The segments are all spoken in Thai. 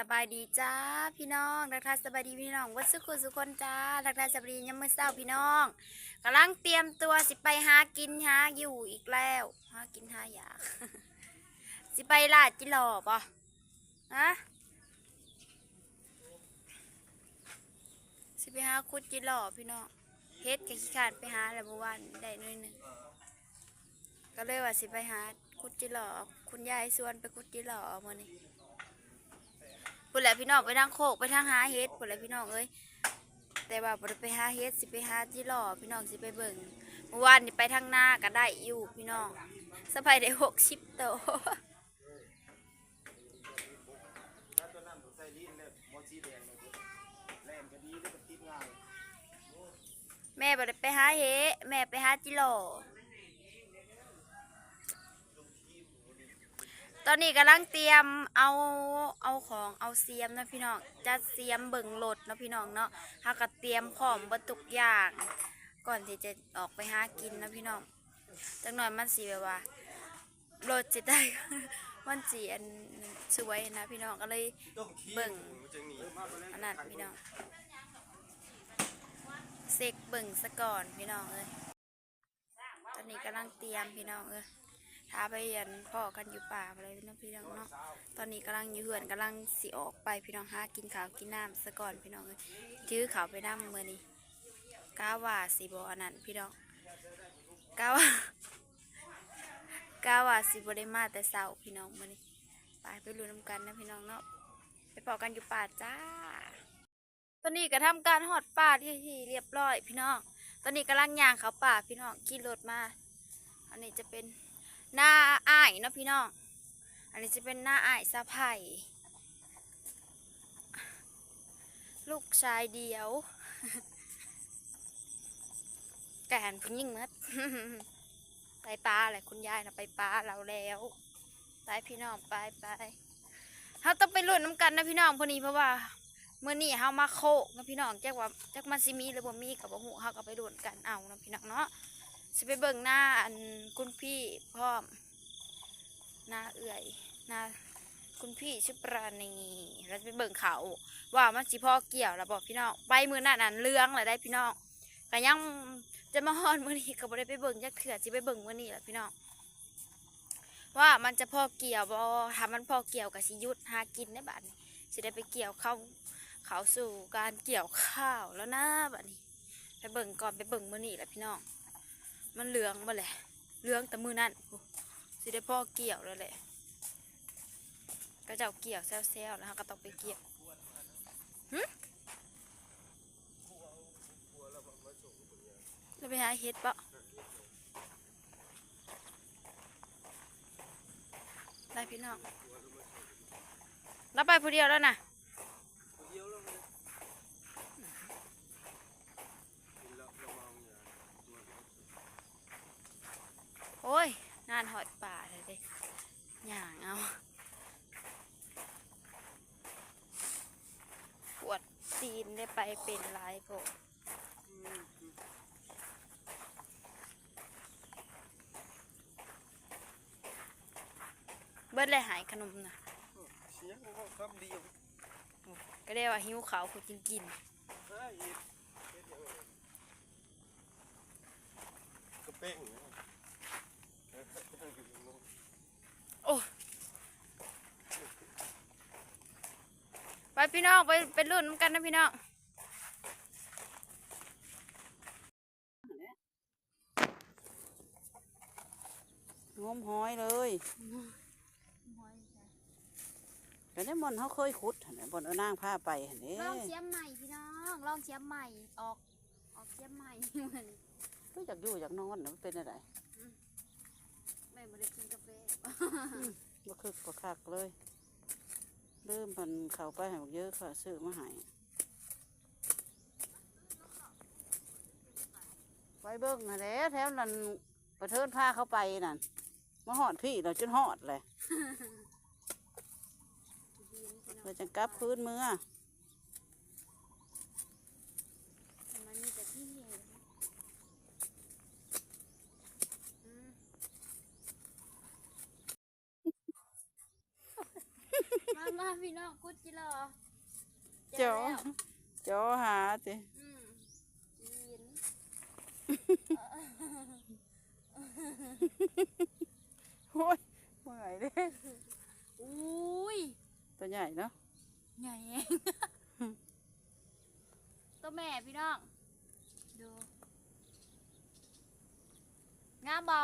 สบายดีจ้าพี่น้องทักทายสบายดีพี่น้องวัดสุขุสุคนจ้าทักทายสบายดียามมื้อเช้าพี่น้องกำลังเตรียมตัวสิไปหากินหาอยู่อีกแล้วหากินหาอยากสิไปลาดจิหล่อปะฮะสิไปหาคุดจิหล่อพี่น้องเฮ็ดกับขี้ขาดไปหาแล้วเมื่อวานได้หน้อยหนึ่งก็เลยว่าสิไปหาคุดจิหล่อคุณยายชวนไปคุดจิหล่อมื่อนี้ ปุ่นแหละพี่น้องไปทางโคกไปทางหาเฮ็ดปุ่นแหละพี่น้องเอ้ยแต่ว่าบ่ได้ไปหาเฮ็ดสิไปหาที่หล่อพี่น้องสิไปเบิ่งเมื่อวานนี่ไปทางหน้าก็ได้อยู่พี่น้องสะพายได้หกสิบโตวถ้าตัวนั้นผมใส่ลิ้นเนี่ยมอสีแดงเลยแล่นก็ดีเลยมันติดง่ายแม่บ่ได้ไปหาเฮ็ดแม่ไปหาจิหล่อ อนนี้กำลังเตรียมเอาเอาของเอาเสียมนะพี่น้องจะเสียมเบิ่งรถนะพี่น้องเนาะเฮาก็เตรียมพร้อมเบ่ทุกอย่าง ก่อนที่จะออกไปหากินนะพี่น้องจังหน่อยมันสิแบบว่ารถจะได้มันสีอันสวยนะพี่น้องก็เลยเบิ่งอันนั้นพี่น้องเซ็กเบิ่งซะก่อนพี่น้องเอ้ยตอนนี้กำลังเตรียมพี่น้องเอ้ย ท้าไปยันพ่อกันอยู่ป่าอะไรพี่น้องพี่น้องเนาะ ตอนนี้กำลังอยู่เหือนกำลังสิออกไปพี่น้องหากินข้าวกินน้ำซะก่อนพี่น้องเอ้ยถือข้าวไปน้ำเมื่อนี้ก้าว่าสิบอันนั้นพี่น้องก้าว่าก้าว่าสิบได้มาแต่เช้าพี่น้องมื่อนี้ไปไปรู้น้ำกันนะพี่น้องเนาะไปพอกันอยู่ป่าจ้า ตอนนี้ก็ทำการหอดป่าที่ที่เรียบร้อย พี่น้อง ตอนนี้กำลังย่างเขาป่าพี่น้องขี่รถมา อันนี้จะเป็น หน้าอ้ายเนาะพี่น้อง อันนี้จะเป็นหน้าอ้ายสะไผ่ลูกชายเดียวแกนผู้หญิงมัดไปปลาแหละคุณยายนะไปปลาเราแล้วไปพี่น้องไปไปเขาต้องไปลุ้นน้ำกันนะพี่น้องพอนี้เพราะว่าเมื่อนี้เขามาโคกนะพี่น้องแจักว่าแจักมันสิมีหรือบ่มีกับบ่หูเขาก็ไปลุ้นกันเอานะพี่น้องเนาะ สิไปเบิ่งหน้าอันคุณพี่พร้อม หน้าเอื่อยหน้าคุณพี่ชุปราณีเราจะไปเบิ่งเขา ว่ามันสิพ่อเกี่ยวแล้วบอกพี่น้องไปมือหน้านั้นเรื่องแหละได้พี่น้องก็ยังจะมาฮอนมื่อนี้ก็บ่ได้ไปเบิ่งจักเถื่อสิไปเบิ่งมื่อนี้แหละพี่น้องว่ามันจะพ่อเกี่ยวบอถ้ามันพ่อเกี่ยวกับสิยุดหากินได้บัดนี้สิได้ไปเกี่ยวเข้าเขาสู่การเกี่ยวข้าวแล้วนะบัดนี้ ไปเบิ่งก่อนไปเบิ่งมือนี้แหละพี่น้อง มันเหลืองบ่แหละเหลืองแต่มือนั่นสิได้พ่อเกี่ยวแล้วแหละก็เจ้าเกี่ยวแซวๆแล้วก็ต้องไปเกี่ยวหึเราไปหาเห็ดปะได้พี่น้องเราไปผู้เดียวแล้วนะ เดียวแล้วมันเราเรามองอย่าตัว โอ้ยงานหอดป่าเลยเด้อย่างเอาปวดตีนได้ไปเป็นหลายโผเบิดเลยหายขนมนะเสียงมันก็คำเดียวก็ได้ว่าหิวเขาวคือกินกินเฮ้ยเฮ็ดเฮ็ดยังไงกระเป้งเนี่ยเออเออเออ โอ้ไป พี่น้องไปไปรุ่นนำกันนะพี่น้องงมหอยเลยแต่ได้มอนเขาเคยขุดหั่นน่ะบอนเอานางผ้าไปเห็นเด้ลองเสียมใหม่พี่น้องลองเสียมใหม่ออกออกเสียมใหม่เหมือนก็อยากอยู่อยากนอนน่ะมันเป็นอะไรไม่ได้กินกาแฟบ่คึกบ่คักเลย เริ่มมันเข้าไปให้บักเยอะค่ะซื้อมาให้ไปเบิ่งหั่นแหละแถวนั้นประเทินพาเขาไปนั่นมาหอดพี่เราจนหอดเลยเพื่อจะกลับพื้นเมือ มันมีแต่ที่เห็นอืม มามาพี่น้องกุดจิรอเจ้าแล้วเจ้าหาสิอืมจีนโอ้ยเมื่อยเด้อุ้ยตัวใหญ่เนาะใหญ่เองตัวแม่พี่น้องดูงามบอ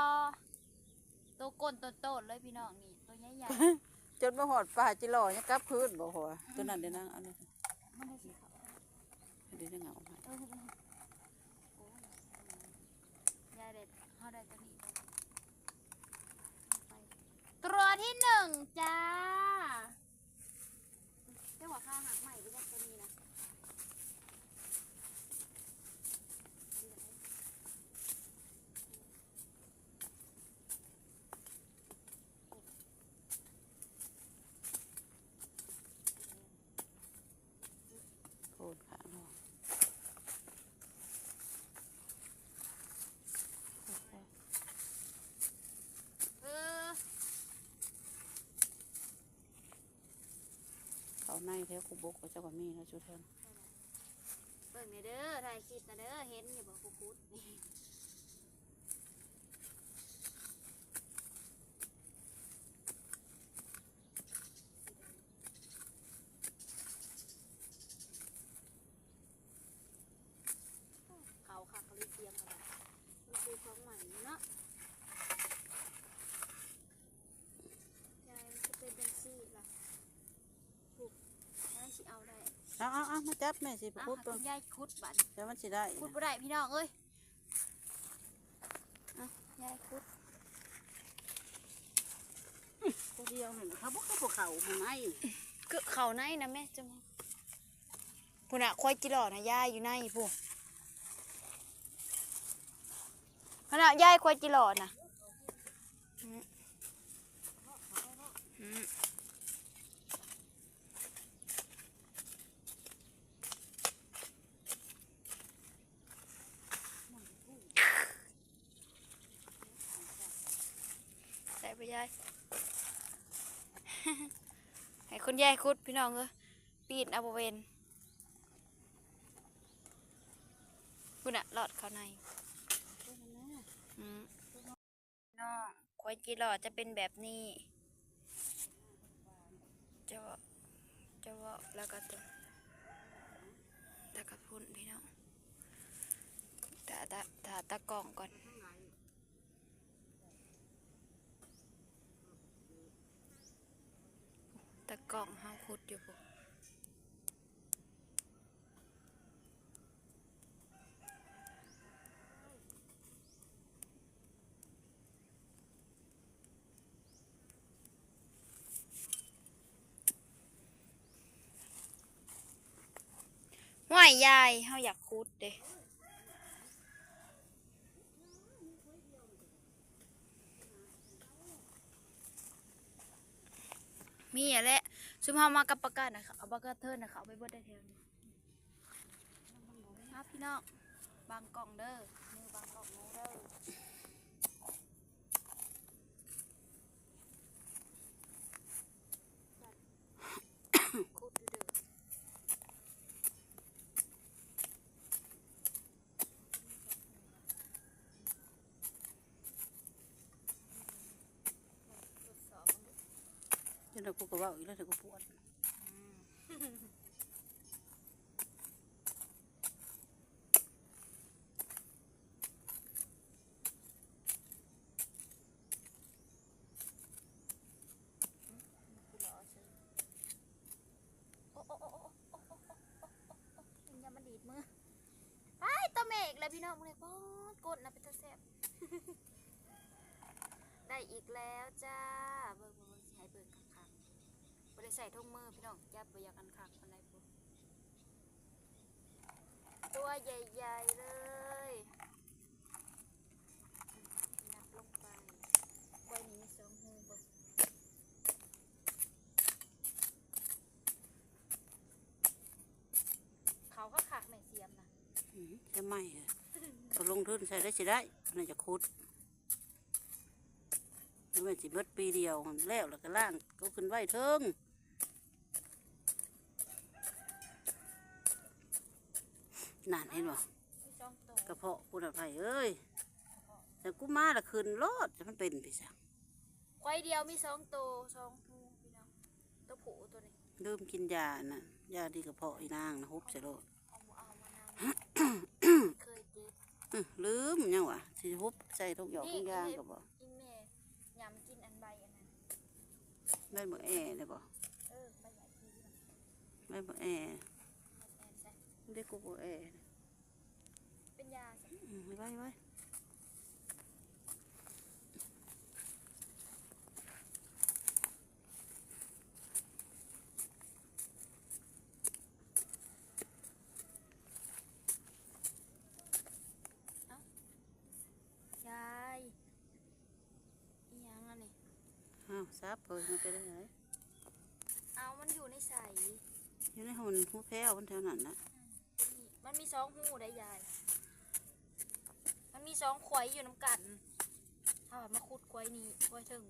ตัวก้นตัวโตดเลยพี่น้องนี่ตัวใหญ่ใหญ่ จนมาหอดปลาจิหล่อยังกลับคืนบ่หัวตัวนั้นเดี๋ยวนั่งเอาเลยๆมันได้สีขาวเดี๋ยวจะเหงาให้เออโอ้ยยายเด็ดเขาได้ตัวนี้ไปตัวที่หนึ่งจ้าเจ้าหัวข้าหางใหม่ไปจากตัวนี้นะ โคตรขาเนาะ เออ เขา ในแถวกุบกก็เจ้าก็มีนะชุดเทนเบิ่งเด้อถ่ายคลิปนะเด้อเห็นอยู่บ่คุคุดนี่เขาค่ะเขาเลยเตรียมกันแล้วมันคือของใหม่เนาะยายมันจะเป็นจังซี่ล่ะถูกแล้วสิ เอาได้เอาเอาเอามาจับแม่สิไปอะคุดหาตัวคุณยายคุดบัดเดี๋ยวมันสิได้คุดบ่ได้พี่น้องเอ้ยอะยายคุดตัวเดียวนี่เขาบอกเขาบอกเขามันไงก็เขาในนะแม่จะมาพุ่นอะควายจิหลอดนะยายอยู่ในพุ่นขณะยายควายจิหลอดนะอืมอืมใส่ไป ยาย ให้คุณยายคุดพี่น้องเอ้ยปีนเอาบเวนคุณอะหลอดเข้าในน้องควายจีหลอดจะเป็นแบบนี้จะว่าจะว่าแล้วก็ตัวตะกระพุนพี่น้องตาตาตาตะกล่องก่อน ตะกล่องเฮาขุดอยู่ปุ๊ห่วยยายเฮาอยากขุดเด้มีอะแหละ ซุมเฮามากับประกาศนะคะเอาประกาศเทินนะคะเอาไปเบิดได้แถวนี้พี่น้องบางกล่องเด้อมือบางกล่องเด้อ cho nên cô có bảo ý là cô buồn ใส่ทุ่งมือพี่น้องจับบ่อยากันคักปานใดพุ่นตัวใหญ่ๆเลยนับลงไปไว้นี้มีสองหูบิ่งเขาก็ขักแม่เสียมนะอืมจะไม่อะเขาลงทุนใส่ได้สิได้น่าจะคุดนี่มันสิเบิดปีเดียวแล้วแล้วก็ล่างก็ขึ้นไว้เทิง นั่นเห็นบ่มีสองตัวกระเพาะคุณอะไรเอ้ยแต่กูมาละคืนรอดจะมันเป็นไปซะควายเดียวมีสองตัวสองหูพี่น้องตัวผู้ตัวนี้ลืมกินยาน่ะยาดีกระเพาะอีนางนะฮุบใส่โลดเอามาเอามานาวเคยเจ็บอื้อลืมยังวะสิฮุบใส่ทุกหยอกทุกอยางก็บ่อีแม่ยำกินอันใบอันนั้นได้บ่แอเลยบ่เออใบใหญ่ทีนะได้บ่แอแอนแซ่ ได้กูบ่แอเป็นยาสิอืมไว้ไว้ยายอีหยังอันนี้อ้าวซับเพิ่นมันไปได้ไหนเอามันอยู่ในใสอยู่ในหุ่นหูแพ้วมันแถวนั้นน่ะนี่ มันมีสองหูได้ยาย มันมีสองควายอยู่น้ำกัน ถ้ามาคุดควายนี้ควายถึง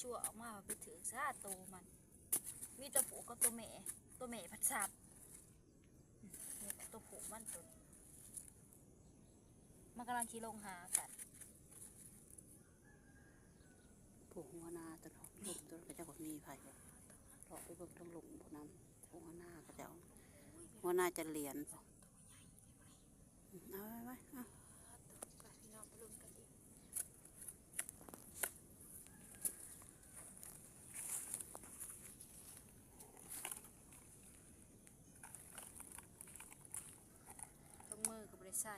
ชั่วออกมาไปถือซาโตมัน มีตัวผู้กับตัวแม่ ตัวแม่พัดสับนี่ตัวผู้มันตัวนี้มันกำลังขี่ลงหากันผู้หัวนาตัวเนาะลุมตัวก็เจ้าก็มีไผบ่เลาะไปเบิ่งทั้งหลุมผู้นั้นหัวนาก็เจ้า วหน้าจะเหรียญบ่อืมเอาไว้ไว้เอาไปพี่น้องมือก็ไม่ได้ใส่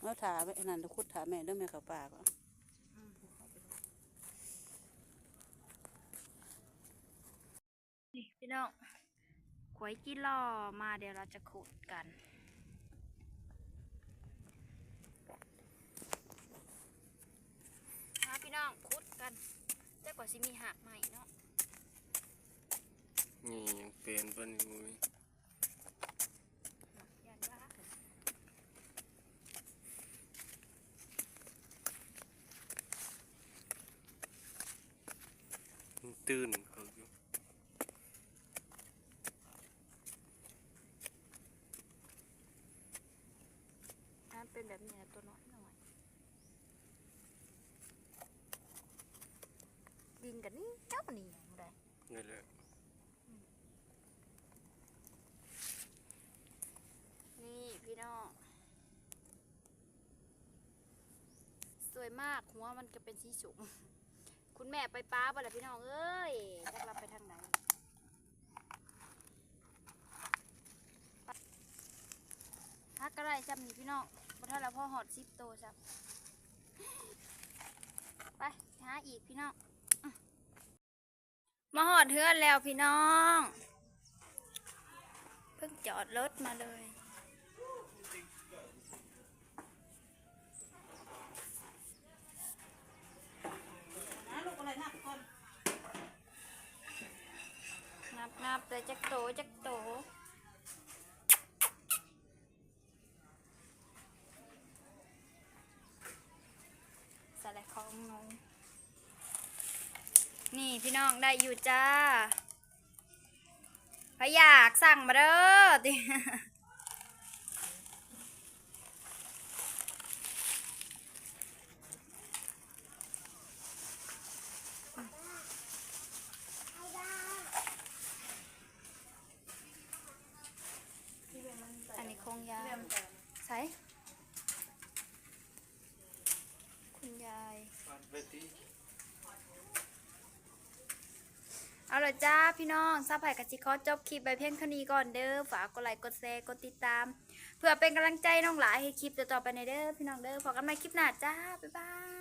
เอา ถาไว้นนั้นตะคุดถาแม่เด้อแม่เขาปากอะนี่พี่น้องขวยกิโลอมาเดี๋ยวเราจะขุดกันมาพี่น้องขุดกันแต่กว่าสิมีหักใหม่เนาะนี่ยังเป็นปะนี่มุ้ย ยันว่า มันตื่นเขาอยู่ ถ้า เป็นแบบนี้นะตัวน้อยหน่อยดินกันนี่เจ้านี่อย่างไรนี่แหละนี่พี่น้องสวยมากหัวมันจะเป็นสีสุกคุณแม่ไปป้าบ่ล่ะพี่น้องเอ้ยจะกลับไปทางไหน ฮักกระไรจำนี่พี่น้องบ่ถ้าเราพ่อหอดซิปโตจับไปหาอีกพี่น้องมาหอดเฮือนแล้วพี่น้อง เพิ่งจอดรถมาเลยหนักก่อนนับนับเลยจักโตจักโตสลัดของงง นี่พี่น้องได้อยู่จ้าพะอยากสั่งมาเด้อติ อันนี้คงยาวใส่คุณยาย ไปตี เอาละจ้าพี่น้องซาไผ่กับจิคอจบคลิปไปเพียงเท่านี้ก่อนเด้อ ฝากกดไลค์ กดแชร์ กดติดตาม เพื่อเป็นกำลังใจน้องหลายให้คลิปต่อๆไปในเด้อ พี่น้องเด้อพอกันใหม่คลิปหน้าจ้า บ๊ายบาย